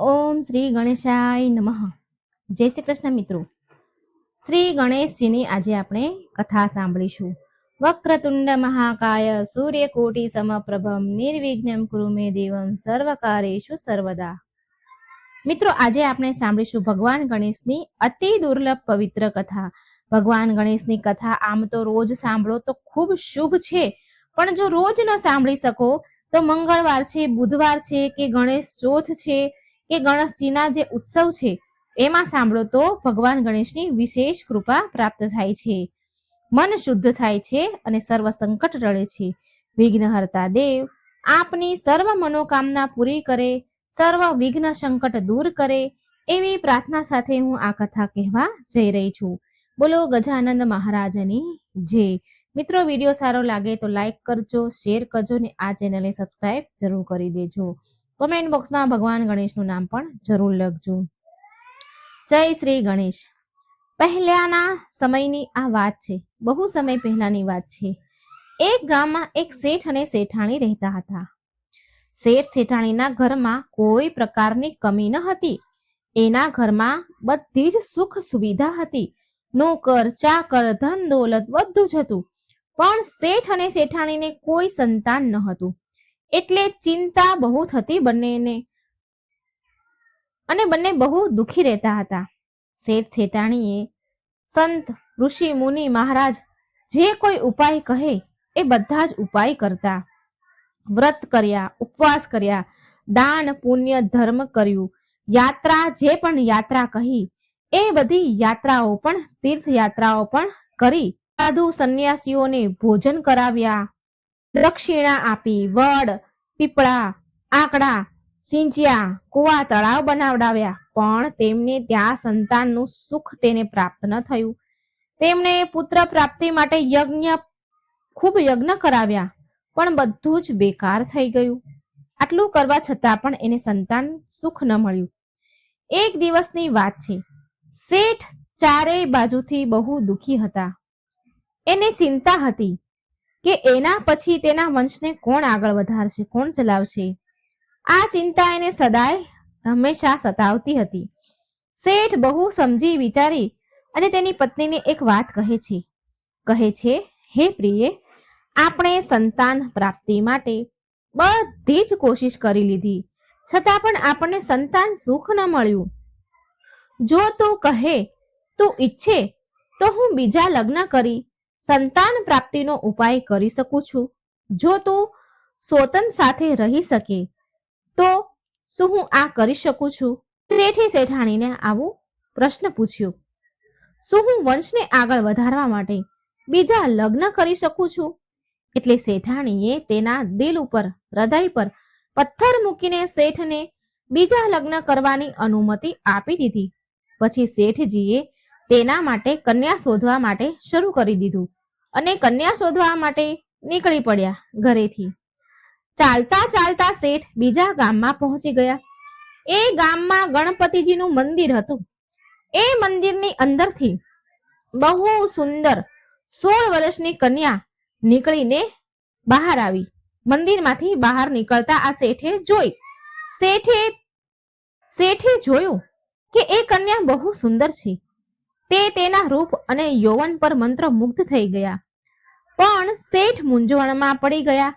ઓમ શ્રી ગણેશાય નમઃ. જય શ્રી કૃષ્ણ મિત્રો. શ્રી ગણેશજીની આજે આપણે કથા સાંભળીશું. વક્રતુંડ મહાકાય સૂર્યકોટી સમપ્રભમ નિર્વિઘ્નમ કુરુ દેવમ સર્વકારેશુ સર્વદા. મિત્રો, આજે આપણે સાંભળીશું ભગવાન ગણેશની અતિ દુર્લભ પવિત્ર કથા. ભગવાન ગણેશની કથા આમ તો રોજ સાંભળો તો ખૂબ શુભ છે. પણ જો રોજ ન સાંભળી શકો, તો મંગળવાર છે, બુધવાર છે કે ગણેશ ચોથ છે? કે ગણેશજીના જે ઉત્સવ છે, એમાં સાંભળો તો ભગવાન ગણેશની વિશેષ કૃપા પ્રાપ્ત થાય છે. મન શુદ્ધ થાય છે અને સર્વ સંકટ રળે છે. વિઘ્નહર્તા દેવ, આપની સર્વ મનોકામના પૂરી કરે, સર્વ વિઘ્ન સંકટ દૂર કરે, એવી પ્રાર્થના સાથે હું આ કથા કહેવા જઈ રહી છું. બોલો ગજાનંદ મહારાજની જય. મિત્રો, વીડિયો સારો લાગે તો લાઈક કરજો, શેર કરજો ને આ ચેનલને સબસ્ક્રાઈબ જરૂર કરી દેજો. કોમેન્ટ બોક્સમાં ભગવાન ગણેશનું નામ પણ જરૂર લખજો. જય શ્રી ગણેશ. પહેલાના સમયની આ વાત છે. બહુ સમય પહેલાની વાત છે. એક ગામમાં એક શેઠ અને શેઠાણી રહેતા હતા. શેઠ શેઠાણીના ઘરમાં કોઈ પ્રકારની કમી ન હતી. એના ઘરમાં બધી જ સુખ સુવિધા હતી. નોકર, ચાકર, ધન દોલત બધું જ હતું. પણ શેઠ અને શેઠાણીને કોઈ સંતાન ન હતું. એટલે ચિંતા બહુ થતી બંનેને. અને બંને બહુ દુખી રહેતા હતા. શેઠ શેઠાણીએ સંત, ઋષિ, મુનિ, મહારાજ, જે કોઈ ઉપાય કહે એ બધા જ ઉપાય કરતા. વ્રત કર્યા, ઉપવાસ કર્યા, દાન, પુણ્ય, ધર્મ કર્યું, યાત્રા, જે પણ યાત્રા કહી, એ બધી યાત્રાઓ પણ, તીર્થયાત્રાઓ પણ કરી. સાધુ સંન્યાસીઓને ભોજન કરાવ્યા. દક્ષિણા આપી વડ, પીપળા, આકડા, સિંચિયા, કુવા, તળાવ બનાવડાવ્યા. પણ તેમને ત્યાં સંતાનનું સુખ તેને પ્રાપ્ત ન થયું. તેમણે પુત્ર પ્રાપ્તિ માટે યજ્ઞ, ખૂબ યજ્ઞ કરાવ્યા, પણ બધું જ બેકાર થઈ ગયું. આટલું કરવા છતાં પણ એને સંતાન સુખ ન મળ્યું. એક દિવસની વાત છે. શેઠ ચારેય બાજુથી બહુ દુખી હતા. એને ચિંતા હતી કે એના પછી તેના વંશને કોણ આગળ વધારશે, કોણ ચલાવશે? આ ચિંતા એને સદાય હંમેશા સતાવતી હતી. શેઠ બહુ સમજી વિચારી અને તેની પત્નીને એક વાત કહે છે. કહે છે, હે પ્રિય, આપણે સંતાન પ્રાપ્તિ માટે બધી જ કોશિશ કરી લીધી. છતાં પણ આપણને સંતાન સુખ ન મળ્યું. જો તું કહે, તું ઈચ્છે, તો હું બીજા લગ્ન કરી સંતાન પ્રાપ્તિનો ઉપાય કરી શકું છું. જો તું સોતન સાથે રહી શકે, તો શું હું આ કરી શકું છું? શેઠે શેઠાણીને આવું પ્રશ્ન પૂછ્યો. શું હું વંશને આગળ વધારવા માટે બીજા લગ્ન કરી શકું છું? એટલે શેઠાણીએ તેના દિલ ઉપર, હૃદય પર પથ્થર મૂકીને શેઠને બીજા લગ્ન કરવાની અનુમતિ આપી દીધી. પછી શેઠજીએ તેના માટે કન્યા શોધવા માટે શરૂ કરી દીધું અને કન્યા શોધવા માટે નીકળી પડ્યા ઘરેથી. ચાલતા ચાલતા શેઠ બીજા ગામમાં પહોંચી ગયા. એ ગામમાં ગણપતિજીનું મંદિર હતું. એ મંદિરની અંદરથી બહુ સુંદર સોળ વર્ષની કન્યા નીકળીને બહાર આવી. મંદિરમાંથી બહાર નીકળતા આ શેઠે જોઈ. શેઠે શેઠે જોયું કે એ કન્યા બહુ સુંદર છે. તે તેના રૂપ અને યૌવન પર મંત્ર મુગ્ધ થઈ ગયા. પણ શેઠ મૂંઝવણમાં પડી ગયા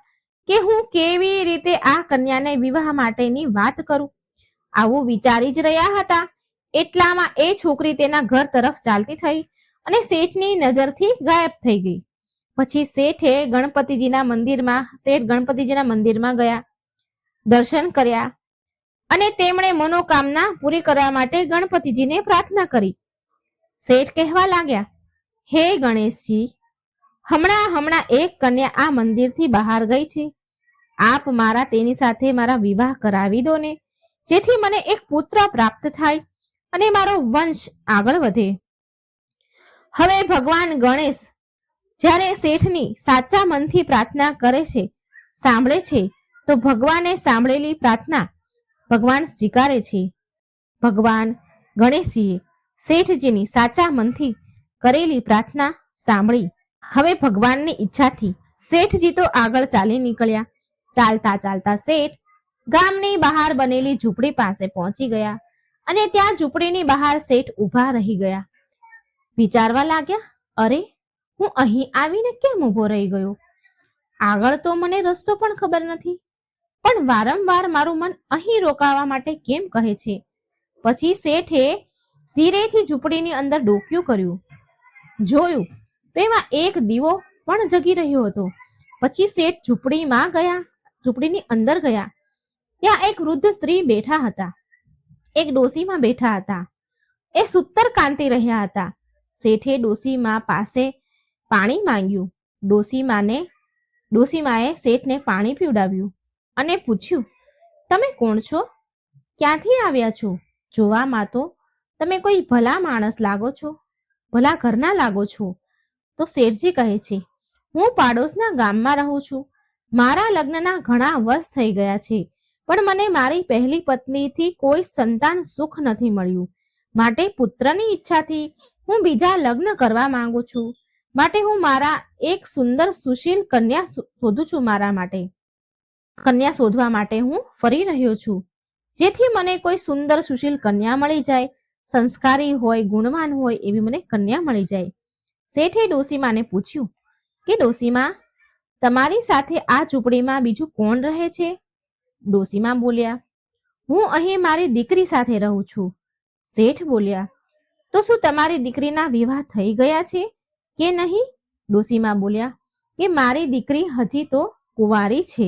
કે હું કેવી રીતે આ કન્યાને વિવાહ માટેની વાત કરું? આવું વિચારી જ રહ્યા હતા. એટલામાં એ છોકરી તેના ઘર તરફ ચાલતી થઈ અને શેઠની નજરથી ગાયબ થઈ ગઈ. પછી શેઠે ગણપતિજીના મંદિરમાં, શેઠ ગણપતિજીના મંદિરમાં ગયા, દર્શન કર્યા અને તેમણે મનોકામના પૂરી કરવા માટે ગણપતિજીને પ્રાર્થના કરી. શેઠ કહેવા લાગ્યા, હે ગણેશજી, હમણાં હમણાં એક કન્યા આ મંદિરથી બહાર ગઈ છે. આપ મારા તેની સાથે મારા વિવાહ કરાવી દો ને, જેથી મને એક પુત્ર પ્રાપ્ત થાય અને મારો વંશ આગળ વધે. હવે ભગવાન ગણેશ, જ્યારે શેઠની સાચા મનથી પ્રાર્થના કરે છે, સાંભળે છે, તો ભગવાને સાંભળેલી પ્રાર્થના ભગવાન સ્વીકારે છે. ભગવાન ગણેશજીએ શેઠજીની સાચા મનથી કરેલી પ્રાર્થના સાંભળી. હવે ભગવાનની ઈચ્છાથી શેઠજી તો આગળ ચાલી નીકળ્યા. ચાલતા ચાલતા શેઠ ગામની બહાર બનેલી ઝૂંપડી પાસે પહોંચી ગયા અને ત્યાં ઝૂંપડીની બહાર શેઠ ઊભા રહી ગયા. વિચારવા લાગ્યા, અરે, હું અહીં આવીને કેમ ઊભો રહી ગયો? આગળ તો મને રસ્તો પણ ખબર નથી. પણ વારંવાર મારું મન અહીં રોકાવા માટે કેમ કહે છે? પછી શેઠે ધીરેથી ઝૂંપડીની અંદર ડોક્યું કર્યું. જોયું, તો એમાં એક દીવો પણ જગી રહ્યો હતો. પછી શેઠ ઝૂંપડીમાં ગયા, ઝૂંપડીની અંદર ગયા. ત્યાં એક વૃદ્ધ સ્ત્રી બેઠા હતા. એક ડોસીમાં બેઠા હતા. એ સુતર કાંતી રહ્યા હતા. શેઠે ડોસીમાં પાસે પાણી માંગ્યું. ડોસીમાને, ડોસીમાએ શેઠને પાણી પીવડાવ્યું અને પૂછ્યું, તમે કોણ છો? ક્યાંથી આવ્યા છો? જોવામાં તો તમે કોઈ ભલા માણસ લાગો છો? ભલા ઘરના લાગો છો? તો શેરજી કહે છે, હું પાડોશના ગામમાં રહું છું. મારા લગ્નના ઘણા વર્ષ થઈ ગયા છે, પણ મને મારી પહેલી પત્નીથી કોઈ સંતાન સુખ નથી મળ્યું. માટે પુત્રની ઈચ્છાથી હું બીજા લગ્ન કરવા માંગુ છું. માટે હું મારા એક સુંદર સુશીલ કન્યા શોધું છું મારા માટે. કન્યા શોધવા માટે હું ફરી રહ્યો છું. જેથી મને કોઈ સુંદર સુશીલ કન્યા મળી જાય સંસ્કારી હોય, ગુણવાન હોય એવી મને કન્યા મળી જાય. શેઠે ડોસીમાને પૂછ્યું કે ડોસીમા તમારી સાથે આ ઝૂંપડીમાં બીજું કોણ રહે છે? ડોસીમા બોલ્યા, હું અહીં મારી દીકરી સાથે રહું છું. શેઠ બોલ્યા, તો શું તમારી દીકરીના વિવાહ થઈ ગયા છે કે નહીં? ડોસીમા બોલ્યા, કે મારી દીકરી હજી તો કુંવારી છે,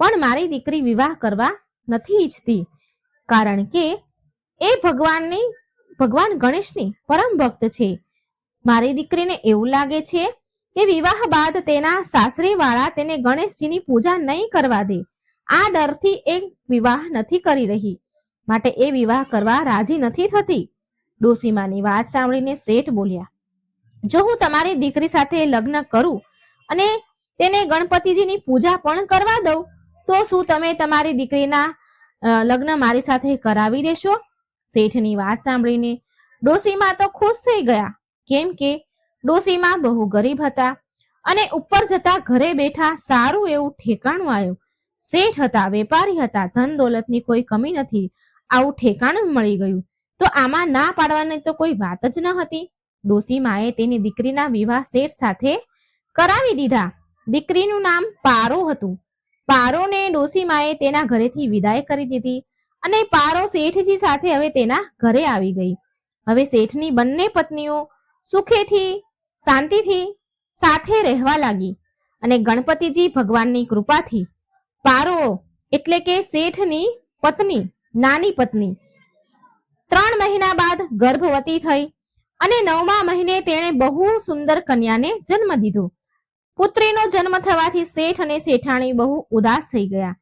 પણ મારી દીકરી વિવાહ કરવા નથી ઈચ્છતી, કારણ કે એ ભગવાનની, ભગવાન ગણેશની પરમ ભક્ત છે. મારી દીકરીને એવું લાગે છે કે વિવાહ બાદ તેના સાસરીવાળા તેને ગણેશજીની પૂજા નહીં કરવા દે. આ ડરથી એ વિવાહ નથી કરી રહી. માટે એ વિવાહ કરવા રાજી નથી થતી. ડોસીમાની વાત સાંભળીને શેઠ બોલ્યા, જો હું તમારી દીકરી સાથે લગ્ન કરું અને તેને ગણપતિજીની પૂજા પણ કરવા દઉં, તો શું તમે તમારી દીકરીના લગ્ન મારી સાથે કરાવી દેશો? શેઠની વાત સાંભળીને ડોસીમા તો ખુશ થઈ ગયા, કેમ કે ડોસીમા બહુ ગરીબ હતા અને ઉપર જતા ઘરે બેઠા સારું એવું ઠેકાણું આવ્યું. શેઠ હતા, વેપારી હતા, ધન દોલતની કોઈ કમી નથી, આવું ઠેકાણું મળી ગયું. તો આમાં ના પાડવાની તો કોઈ વાત જ ન હતી. ડોસીમાએ તેની દીકરીના વિવાહ શેઠ સાથે કરાવી દીધા. દીકરીનું નામ પારો હતું. પારોને ડોસીમાએ તેના ઘરેથી વિદાય કરી દીધી. અને પારો શેઠજી સાથે હવે તેના ઘરે આવી ગઈ. હવે શેઠની બંને પત્નીઓ સુખેથી, શાંતિથી સાથે રહેવા લાગી અને ગણપતિજી ભગવાનની કૃપાથી પારો એટલે કે શેઠની પત્ની, નાની પત્ની, ત્રણ મહિના બાદ ગર્ભવતી થઈ અને નવમા મહિને તેણે બહુ સુંદર કન્યાને જન્મ દીધો. પુત્રીનો જન્મ થવાથી શેઠ અને શેઠાણી બહુ ઉદાસ થઈ ગયા.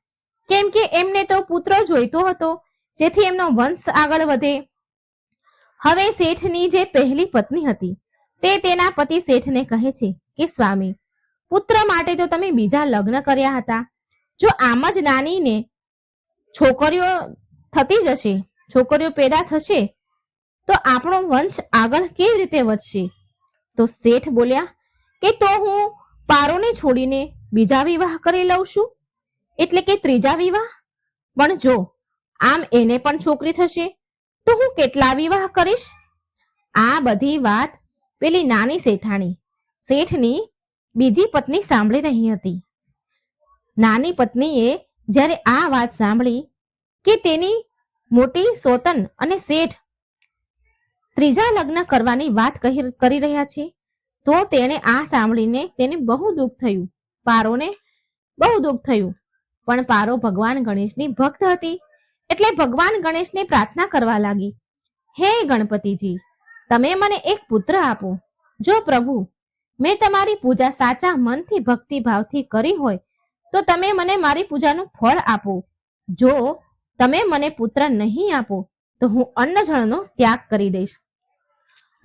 કેમ કે એમને તો પુત્ર જોઈતો હતો, જેથી એમનો વંશ આગળ વધે. હવે શેઠની જે પહેલી પત્ની હતી, તે તેના પતિ શેઠને કહે છે કે, સ્વામી, પુત્ર માટે તો તમે બીજા લગ્ન કર્યા હતા. જો આમ જ નાનીને છોકરીઓ થતી જશે, છોકરીઓ પેદા થશે, તો આપણો વંશ આગળ કેવી રીતે વધશે? તો શેઠ બોલ્યા, કે તો હું પારોને છોડીને બીજા વિવાહ કરી લઉં છું? એટલે કે ત્રીજા વિવાહ? પણ જો આમ એને પણ છોકરી થશે, તો હું કેટલા વિવાહ કરીશ? આ બધી વાત પેલી નાની શેઠાણી, શેઠની બીજી પત્ની સાંભળી રહી હતી. નાની પત્નીએ જ્યારે આ વાત સાંભળી કે તેની મોટી સોતન અને શેઠ ત્રીજા લગ્ન કરવાની વાત કરી રહ્યા છે, તો તેણે આ સાંભળીને તેને બહુ દુઃખ થયું. પારોને બહુ દુઃખ થયું. પણ પારો ભગવાન ગણેશની ભક્ત હતી. એટલે ભગવાન ગણેશને પ્રાર્થના કરવા લાગી. હે ગણપતિજી, તમે મને એક પુત્ર આપો. જો પ્રભુ, મેં તમારી પૂજા સાચા મનથી ભક્તિભાવથી કરી હોય, તો તમે મને મારી પૂજાનું ફળ આપો. જો તમે મને પુત્ર નહીં આપો, તો હું અન્નજળનો ત્યાગ કરી દઈશ.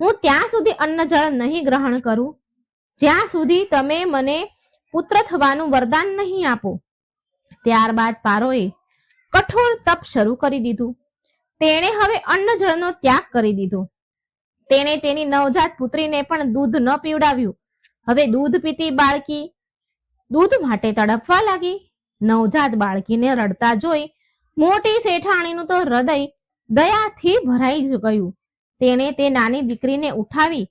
હું ત્યાં સુધી અન્નજળ નહીં ગ્રહણ કરું. જ્યાં સુધી તમે મને પુત્ર થવાનું વરદાન નહીં આપો. ત્યારબાદ પારોએ કઠોર તપ શરૂ કરી દીધું. તેણે હવે અન્ન જળનો ત્યાગ કરી દીધો. તેણે તેની નવજાત પુત્રીને પણ દૂધ ન પીવડાવ્યું. હવે દૂધ પીતી બાળકી દૂધ માટે તડપવા લાગી. નવજાત બાળકીને રડતા જોઈ મોટી શેઠાણીનું તો હૃદય દયાથી ભરાઈ ગયું. તેણે તે નાની દીકરીને ઉઠાવી,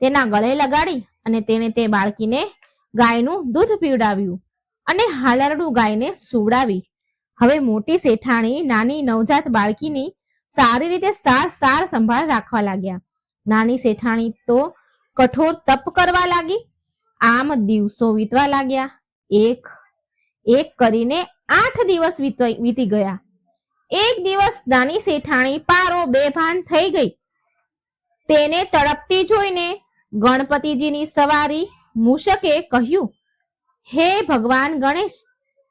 તેના ગળે લગાડી અને તેણે તે બાળકીને ગાયનું દૂધ પીવડાવ્યું. અને હાલરડું ગાયને સુવડાવી. હવે મોટી શેઠાણી નાની નવજાત બાળકીની સારી રીતે સાર સાર સંભાળ રાખવા લાગ્યા. નાની શેઠાણી તો કઠોર તપ કરવા લાગી, આમ દિવસો વીતવા લાગ્યા. એક એક કરીને આઠ દિવસ વીત- ગયા. એક દિવસ નાની શેઠાણી પારો બેભાન થઈ ગઈ. તેને તડપતી જોઈને ગણપતિજીની સવારી મૂષકે કહ્યું હે ભગવાન ગણેશ.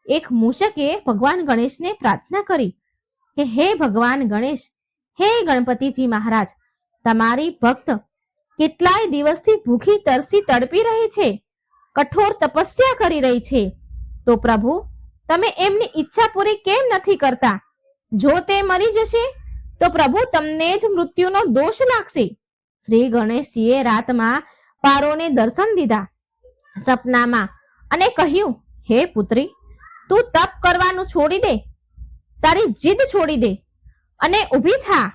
એક મૂષકે ભગવાન ગણેશને પ્રાર્થના કરી કે હે ભગવાન ગણેશ, હે ગણપતિજી મહારાજ, તમારી ભક્ત કેટલાય દિવસથી ભૂખી, તરસી, તડપી રહી છે, કઠોર તપસ્યા કરી રહી છે. તો પ્રભુ, તમે એમની ઈચ્છા પૂરી કેમ નથી કરતા? જો તે મરી જશે, તો પ્રભુ તમને જ મૃત્યુનો દોષ લાગશે. શ્રી ગણેશજીએ રાતમાં પારોને દર્શન દીધા. સપનામાં અને કહ્યું, હે પુત્રી, તું તપ કરવાનું છોડી દે, તારી જીદ છોડી દે અને ઊભી થા,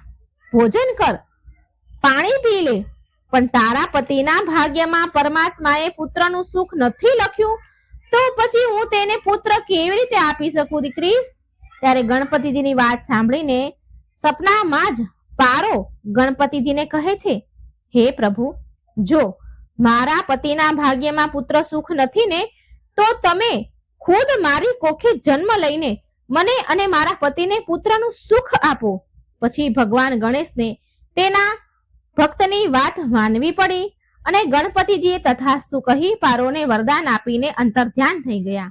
ભોજન કર, પાણી પી લે. પણ તારા પતિના ભાગ્યમાં પરમાત્માએ પુત્રનું સુખ નથી લખ્યું, તો પછી હું તેને પુત્ર કેવી રીતે આપી શકું દીકરી? ત્યારે ગણપતિજીની વાત સાંભળીને સપનામાં જ પારો ગણપતિજીને કહે છે, હે પ્રભુ, જો મારા પતિના ભાગ્યમાં પુત્ર સુખ નથી ને તો તમે ખુદ મારી કોખે જન્મ લઈને મને અને મારા પતિને પુત્રનું સુખ આપો. પછી ભગવાન ગણેશને તેના ભક્તની વાત માનવી પડી અને ગણપતિજીએ તથા સુકહી પારોને વરદાન આપીને અંતર્ધ્યાન થઈ ગયા.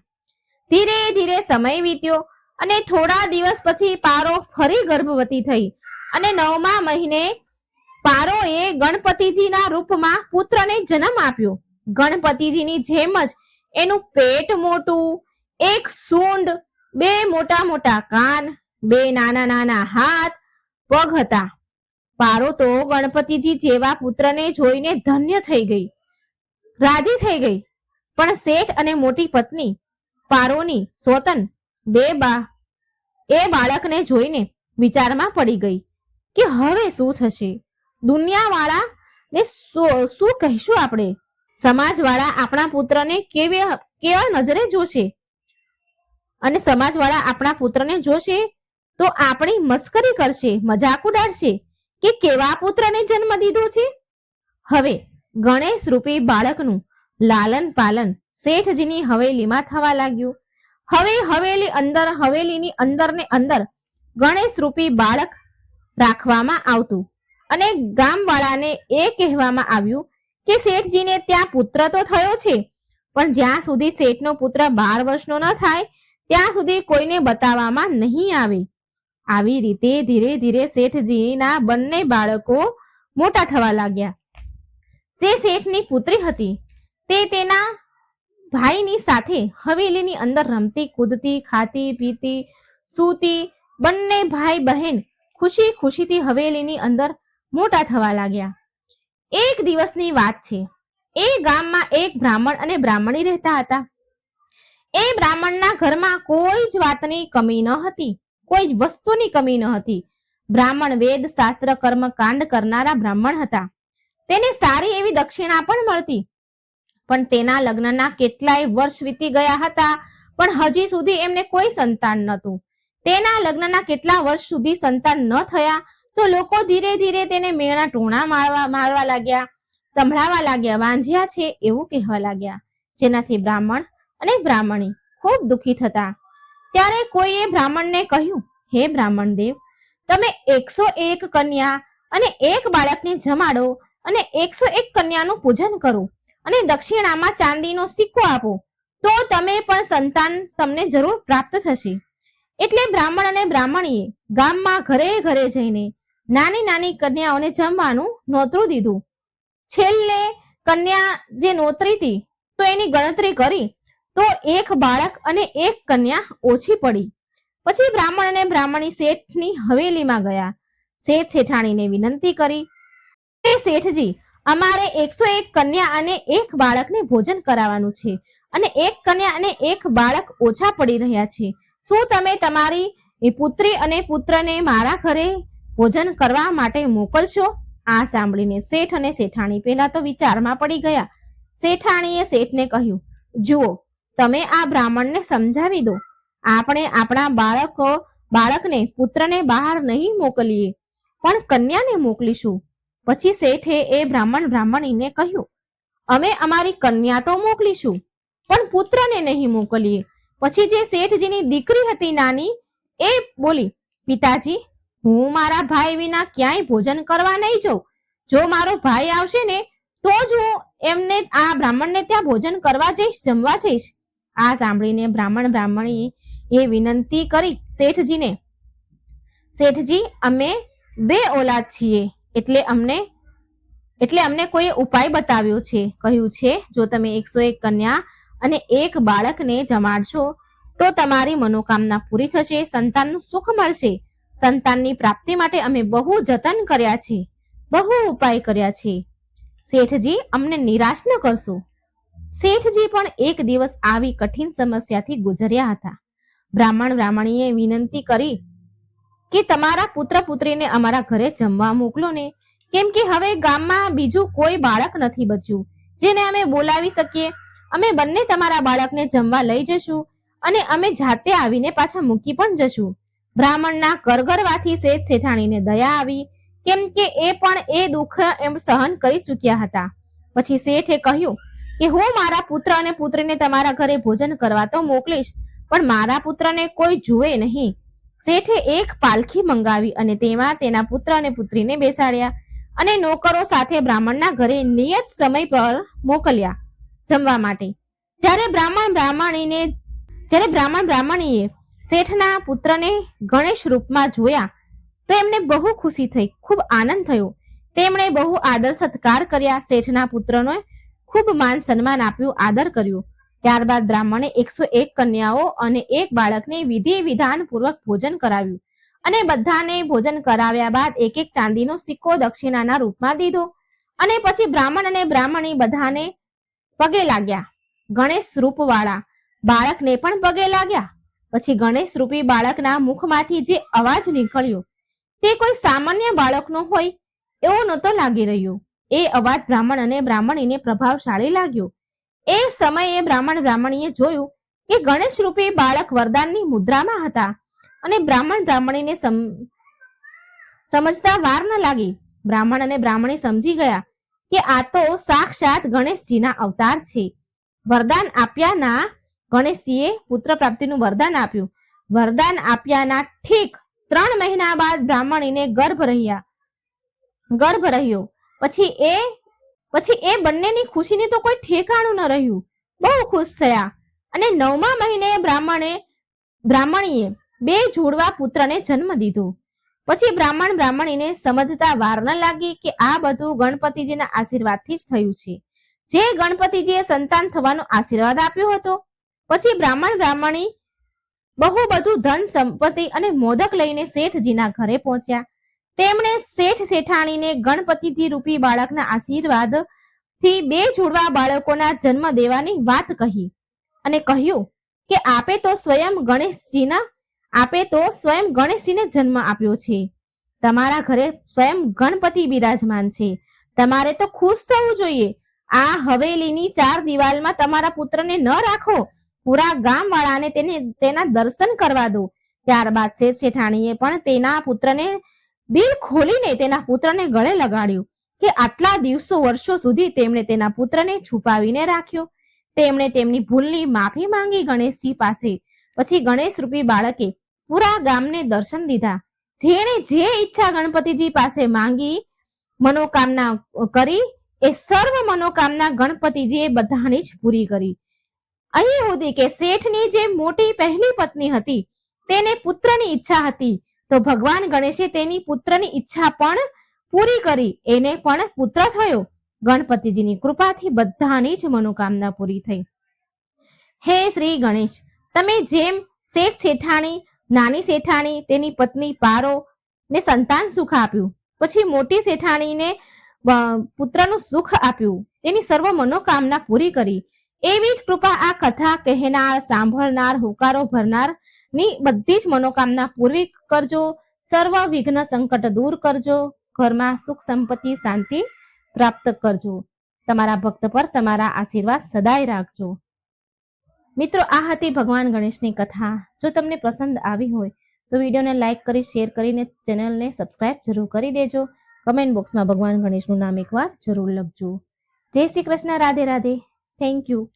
ધીરે ધીરે સમય વીત્યો અને થોડા દિવસ પછી પારો ફરી ગર્ભવતી થઈ અને નવમા મહિને પારોએ ગણપતિજીના રૂપમાં પુત્રને જન્મ આપ્યો. ગણપતિજીની જેમ જ એનું પેટ મોટું, એક સૂંડ, બે મોટા મોટા કાન, બે નાના નાના હાથ, પગ હતા. પારો તો ગણપતિજી જેવા પુત્રને જોઈને ધન્ય થઈ ગઈ. રાજી થઈ ગઈ. પણ શેઠ અને મોટી પત્ની, પારોની સોતન, બે બા, એ બાળકને જોઈને વિચારમાં પડી ગઈ કે હવે શું થશે? દુનિયાવાળા ને શું શું કહીશું આપણે? સમાજવાળા આપણા પુત્રને કેવી કેવા નજરે જોશે? અને સમાજવાળા આપણા પુત્રને જોશે તો આપણી મસ્કરી કરશે, મજાક ઉડાડશે કે કેવા પુત્રને જન્મ દીધો છે? હવે ગણેશ રૂપી બાળકનું લાલન પાલન શેઠજીની હવેલીમાં થવા લાગ્યું. હવે હવેલી અંદર, હવેલીની અંદર ને અંદર ગણેશ રૂપી બાળક રાખવામાં આવતું. અને ગામવાળાને એ કહેવામાં આવ્યું કે શેઠજીને ત્યાં પુત્ર તો થયો છે, પણ જ્યાં સુધી શેઠનો પુત્ર બાર વર્ષનો ન થાય, ત્યાં સુધી કોઈને બતાવવામાં નહીં આવે. આવી રીતે ધીરે ધીરે શેઠજીના બંને બાળકો મોટા થવા લાગ્યા. જે શેઠની પુત્રી હતી, તે તેના ભાઈની સાથે હવેલીની અંદર રમતી, કૂદતી, ખાતી, પીતી, સૂતી બંને ભાઈ બહેન ખુશી ખુશીથી હવેલીની અંદર મોટા થવા લાગ્યા. એક દિવસની વાત છે. એ ગામમાં એક બ્રાહ્મણ અને બ્રાહ્મણી રહેતા હતા. એ બ્રાહ્મણના ઘરમાં કોઈ જ વાતની કમી ન હતી. કોઈ જ વસ્તુની કમી ન હતી. બ્રાહ્મણ વેદ, શાસ્ત્ર, કર્મ, કાંડ કરનારા બ્રાહ્મણ હતા. તેને સારી એવી દક્ષિણા પણ મળતી. પણ તેના લગ્નના કેટલાય વર્ષ વીતી ગયા હતા, પણ હજી સુધી એમને કોઈ સંતાન નહોતું. તેના લગ્નના કેટલા વર્ષ સુધી સંતાન ન થયા તો લોકો ધીરે ધીરે તેને મેળા ટોણા મારવા મારવા લાગ્યા સંભળાવા લાગ્યા વાંઝ્યા છે એવું કહેવા લાગ્યા. જેનાથી બ્રાહ્મણ અને બ્રાહ્મણી ખૂબ દુઃખી થતા. ત્યારે કોઈએ બ્રાહ્મણને કહ્યું, હે બ્રાહ્મણ દેવ, તમે એકસો એક કન્યા અને એક બાળકને જમાડો અને એકસો એક કન્યાનું પૂજન કરો અને દક્ષિણામાં ચાંદીનો સિક્કો આપો, તો તમે પણ સંતાન તમને જરૂર પ્રાપ્ત થશે. એટલે બ્રાહ્મણ અને બ્રાહ્મણીએ ગામમાં ઘરે ઘરે જઈને નાની નાની કન્યાઓને જમવાનું નોતરું દીધું. છેલ્લે કન્યા જે નોતરી હતી, તો એની ગણતરી કરી, તો એક બાળક અને એક કન્યા ઓછી પડી. પછી બ્રાહ્મણ અને બ્રાહ્મણી શેઠની હવેલીમાં ગયા. શેઠ શેઠાણીને વિનંતી કરી તે શેઠજી, અમારે એકસો એક કન્યા અને એક બાળકને ભોજન કરાવવાનું છે અને એક કન્યા અને એક બાળક ઓછા પડી રહ્યા છે. શું તમે તમારી પુત્રી અને પુત્રને મારા ઘરે ભોજન કરવા માટે મોકલશો? આ સાંભળીને શેઠ અને શેઠાણી પહેલા તો વિચારમાં પડી ગયા. શેઠાણીએ શેઠને કહ્યું, જુઓ, તમે આ બ્રાહ્મણને સમજાવી દો. આપણે આપણા બાળકો, બાળકને, પુત્રને બહાર નહીં મોકલીએ, પણ કન્યાને મોકલીશું. પછી શેઠે એ બ્રાહ્મણ બ્રાહ્મણીને કહ્યું, અમે અમારી કન્યા તો મોકલીશું, પણ પુત્રને નહીં મોકલીએ. પછી જે શેઠજીની દીકરી હતી નાની, એ બોલી, પિતાજી હું મારા ભાઈ વિના ક્યાંય ભોજન કરવા નહીં જઉં. જો મારો ભાઈ આવશે ને, તો જ હું એમને, આ બ્રાહ્મણને ત્યાં ભોજન કરવા જઈશ, જમવા જઈશ. આ સાંભળીને બ્રાહ્મણ બ્રાહ્મણી એ વિનંતી કરી શેઠજીને. શેઠજી, અમે બે ઓલાદ છીએ, એટલે અમને એટલે અમને કોઈ ઉપાય બતાવ્યો છે. કહ્યું છે, જો તમે એકસો એક કન્યા અને એક બાળકને જમાડશો, તો તમારી મનોકામના પૂરી થશે, સંતાનનું સુખ મળશે. સંતાનની પ્રાપ્તિ માટે અમે બહુ જતન કર્યા છે બહુ ઉપાય કર્યા છે શેઠજી, અમને નિરાશ ન કરશો. શેઠજી પણ એક દિવસ આવી કઠિન સમસ્યાથી ગુજર્યા હતા. બ્રાહ્મણ બ્રાહ્મણીએ વિનંતી કરી કે તમારા પુત્ર પુત્રીને અમારા ઘરે જમવા મોકલો ને. કેમ કે હવે ગામમાં બીજું કોઈ બાળક નથી બચ્યું. જેને અમે બોલાવી શકીએ. અમે બંને તમારા બાળકને જમવા લઈ જશું અને અમે જાતે આવીને પાછા મૂકી પણ જશું. બ્રાહ્મણના કરગરવાથી શેઠ શેઠાણીને દયા આવી, કેમ કે એ પણ એ દુઃખ એમ સહન કરી ચૂક્યા હતા. પછી શેઠે કહ્યું કે, હું મારા પુત્ર અને પુત્રીને તમારા ઘરે ભોજન કરવા તો મોકલીશ, પણ મારા પુત્રને કોઈ જુએ નહીં. શેઠે એક પાલખી મંગાવી અને તેમાં તેના પુત્ર અને પુત્રીને બેસાડ્યા અને નોકરો સાથે બ્રાહ્મણના ઘરે નિયત સમય પર મોકલ્યા જમવા માટે. જ્યારે બ્રાહ્મણ બ્રાહ્મણીને જ્યારે બ્રાહ્મણ બ્રાહ્મણીએ શેઠના પુત્રને ગણેશ રૂપમાં જોયા તો એમને બહુ ખુશી થઈ, ખૂબ આનંદ થયો. તેમણે બહુ આદર સત્કાર કર્યા, શેઠના પુત્રનો ખૂબ માન સન્માન આપ્યું, આદર કર્યું. ત્યારબાદ બ્રાહ્મણે એકસો એક કન્યાઓ અને એક બાળકને વિધિ વિધાન પૂર્વક ભોજન કરાવ્યું અને બધાને ભોજન કરાવ્યા બાદ એક એક ચાંદીનો સિક્કો દક્ષિણાના રૂપમાં દીધો અને પછી બ્રાહ્મણ અને બ્રાહ્મણી બધાને પગે લાગ્યા. ગણેશ રૂપવાળા બાળકને પણ પગે લાગ્યા. પછી ગણેશ રૂપી બાળકના મુખમાંથી જે અવાજ નીકળ્યો, તે કોઈ સામાન્ય બાળકનો હોય એવો નહોતો લાગી રહ્યો. એ અવાજ બ્રાહ્મણ અને બ્રાહ્મણીને પ્રભાવશાળી લાગ્યો. એ સમયે બ્રાહ્મણ બ્રાહ્મણીએ જોયું કે ગણેશ રૂપી બાળક વરદાનની મુદ્રામાં હતા અને બ્રાહ્મણ બ્રાહ્મણીને સમજતા વાર ન લાગી. બ્રાહ્મણ અને બ્રાહ્મણી સમજી ગયા કે આ તો સાક્ષાત ગણેશજીના અવતાર છે. વરદાન આપ્યાના ગણેશજીએ પુત્ર પ્રાપ્તિનું વરદાન આપ્યું. વરદાન આપ્યાના ઠીક ત્રણ મહિના બાદ બ્રાહ્મણીને ગર્ભ રહ્યા. ગર્ભ રહ્યો. પછી એ પછી એ બંનેની ખુશીની તો કોઈ ઠેકાણું ન રહ્યું. બહુ ખુશ થયા. અને નવમા મહિને બ્રાહ્મણે, બ્રાહ્મણીએ બે જોડવા પુત્રને જન્મ દીધો. પછી બ્રાહ્મણ બ્રાહ્મણીને સમજતા વાર ન લાગી કે આ બધું ગણપતિજીના આશીર્વાદથી જ થયું છે. જે ગણપતિજીએ સંતાન થવાનો આશીર્વાદ આપ્યો હતો પછી બ્રાહ્મણ બ્રાહ્મણી બહુ બધું ધન સંપત્તિ અને મોદક લઈને શેઠજીના ઘરે પહોંચ્યા. તેમણે શેઠ શેઠાણીને ગણપતિજી રૂપી બાળકના આશીર્વાદથી બે જોડવા બાળકોના જન્મ દેવાની વાત કહી અને કહ્યું કે આપે તો સ્વયં ગણેશજીના, આપે તો સ્વયં ગણેશજીને જન્મ આપ્યો છે. તમારા ઘરે સ્વયં ગણપતિ બિરાજમાન છે. તમારે તો ખુશ થવું જોઈએ. આ હવેલીની ચાર દિવાલમાં તમારા પુત્રને ન રાખો. પૂરા ગામ વાળાને તેને, તેના દર્શન કરવા દો. ત્યારબાદ શેઠ શેઠાણીએ પણ તેના પુત્રને દિલ ખોલીને તેના પુત્રને ગળે લગાડ્યું કે આટલા દિવસો વર્ષો સુધી તેમણે તેના પુત્રને છુપાવીને રાખ્યો. તેમણે તેમની ભૂલની માફી માંગી ગણેશજી પાસે. પછી ગણેશ રૂપી બાળકે પૂરા ગામને દર્શન દીધા. જેણે જે ઈચ્છા ગણપતિજી પાસે માંગી મનોકામના કરી, એ સર્વ મનોકામના ગણપતિજીએ બધાની જ પૂરી કરી. અહીં સુધી કે શેઠની જે મોટી પહેલી પત્ની હતી, તેને પુત્રની ઈચ્છા હતી. તો ભગવાન ગણેશે તેની પુત્રની ઈચ્છા પણ પૂરી કરી. એને પણ પુત્ર થયો. ગણપતિજીની કૃપાથી બધાની જ મનોકામના પૂરી થઈ. હે શ્રી ગણેશ, તમે જેમ શેઠ શેઠાણી, નાની શેઠાણી, તેની પત્ની પારો ને સંતાન સુખ આપ્યું, પછી મોટી શેઠાણીને પુત્રનું સુખ આપ્યું તેની સર્વ મનોકામના પૂરી કરી. એવી જ કૃપા આ કથા કહેનાર, સાંભળનાર, હુકારો ભરનારની બધી જ મનોકામના પૂરી કરજો. સર્વ વિઘ્ન સંકટ દૂર કરજો. ઘરમાં સુખ સંપત્તિ શાંતિ પ્રાપ્ત કરજો. તમારા ભક્ત પર તમારા આશીર્વાદ સદાય રાખજો. મિત્રો, આ હતી ભગવાન ગણેશની કથા. જો તમને પસંદ આવી હોય તો વિડીયોને લાઇક કરી, શેર કરીને ચેનલને સબસ્ક્રાઇબ જરૂર કરી દેજો. કમેન્ટ બોક્સમાં ભગવાન ગણેશનું નામ એકવાર જરૂર લખજો. જય શ્રી કૃષ્ણ. રાધે રાધે. Thank you.